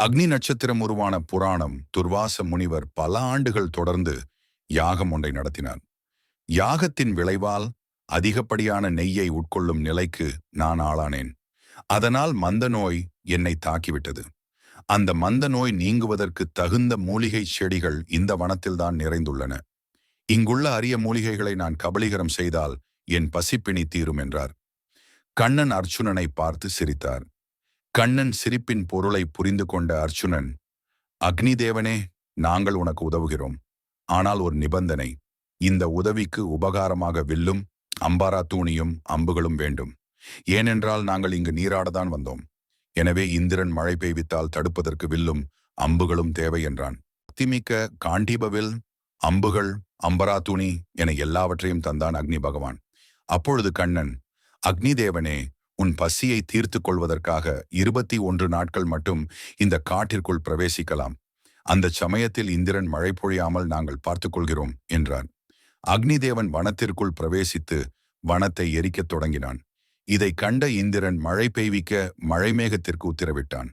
அக்னி நட்சத்திரம் உருவான புராணம் துர்வாச முனிவர் பல ஆண்டுகள் தொடர்ந்து யாகம் ஒன்றை நடத்தினார். யாகத்தின் விளைவால் அதிகப்படியான நெய்யை உட்கொள்ளும் நிலைக்கு நான் ஆளானேன். அதனால் மந்த நோய் என்னை தாக்கிவிட்டது. அந்த மந்த நோய் நீங்குவதற்கு தகுந்த மூலிகை செடிகள் இந்த வனத்தில்தான் நிறைந்துள்ளன. இங்குள்ள அரிய மூலிகைகளை நான் கபலீகரம் செய்தால் என் பசிப்பிணி தீரும் என்றார். கண்ணன் அர்ச்சுனனை பார்த்து சிரித்தார். கண்ணன் சிரிப்பின் பொருளை புரிந்து கொண்ட அர்ச்சுனன் அக்னி தேவனே நாங்கள் உனக்கு உதவுகிறோம். ஆனால் ஒரு நிபந்தனை. இந்த உதவிக்கு உபகாரமாக வில்லும் அம்பாரா தூணியும் அம்புகளும் வேண்டும். ஏனென்றால் நாங்கள் இங்கு நீராடதான் வந்தோம். எனவே இந்திரன் மழை பெய்வித்தால் தடுப்பதற்கு வில்லும் அம்புகளும் தேவை என்றான். திமிக்க காண்டீபவில் அம்புகள் அம்பரா துணி என எல்லாவற்றையும் தந்தான் அக்னி பகவான். அப்பொழுது கண்ணன் அக்னி தேவனே உன் பசியை தீர்த்து கொள்வதற்காக இருபத்தி ஒன்று நாட்கள் மட்டும் இந்த காட்டிற்குள் பிரவேசிக்கலாம். அந்த சமயத்தில் இந்திரன் மழை பொழியாமல் நாங்கள் பார்த்து கொள்கிறோம் என்றான். அக்னிதேவன் வனத்திற்குள் பிரவேசித்து வனத்தை எரிக்கத் தொடங்கினான். இதை கண்ட இந்திரன் மழை பெய்விக்க மழை மேகத்திற்கு உத்தரவிட்டான்.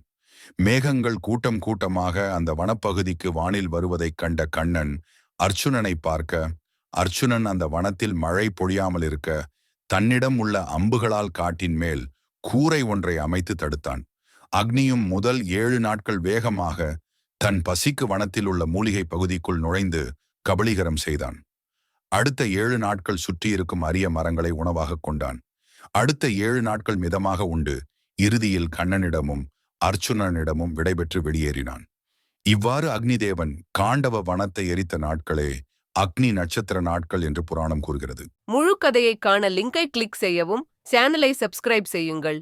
மேகங்கள் கூட்டம் கூட்டமாக அந்த வனப்பகுதிக்கு வானில் வருவதைக் கண்ட கண்ணன் அர்ச்சுனனை பார்க்க அர்ச்சுனன் அந்த வனத்தில் மழை பொழியாமல் இருக்க தன்னிடம் உள்ள அம்புகளால் காட்டின் மேல் கூரை ஒன்றை அமைத்து தடுத்தான். அக்னியும் முதல் ஏழு நாட்கள் வேகமாக தன் பசிக்கு வனத்தில் உள்ள மூலிகை பகுதிக்குள் நுழைந்து கபலீகரம் செய்தான். அடுத்த ஏழு நாட்கள் சுற்றியிருக்கும் அரிய மரங்களை உணவாகக் கொண்டான். அடுத்த ஏழு நாட்கள் மிதமாக உண்டு இறுதியில் கண்ணனிடமும் அர்ச்சுனனிடமும் விடைபெற்று வெளியேறினான். இவ்வாறு அக்னிதேவன் காண்டவ வனத்தை எரித்த நாட்களே அக்னி நட்சத்திர நாட்கள் என்று புராணம் கூறுகிறது. முழு கதையை காண லிங்கை கிளிக் செய்யவும் சேனலை சப்ஸ்கிரைப் செய்யுங்கள்.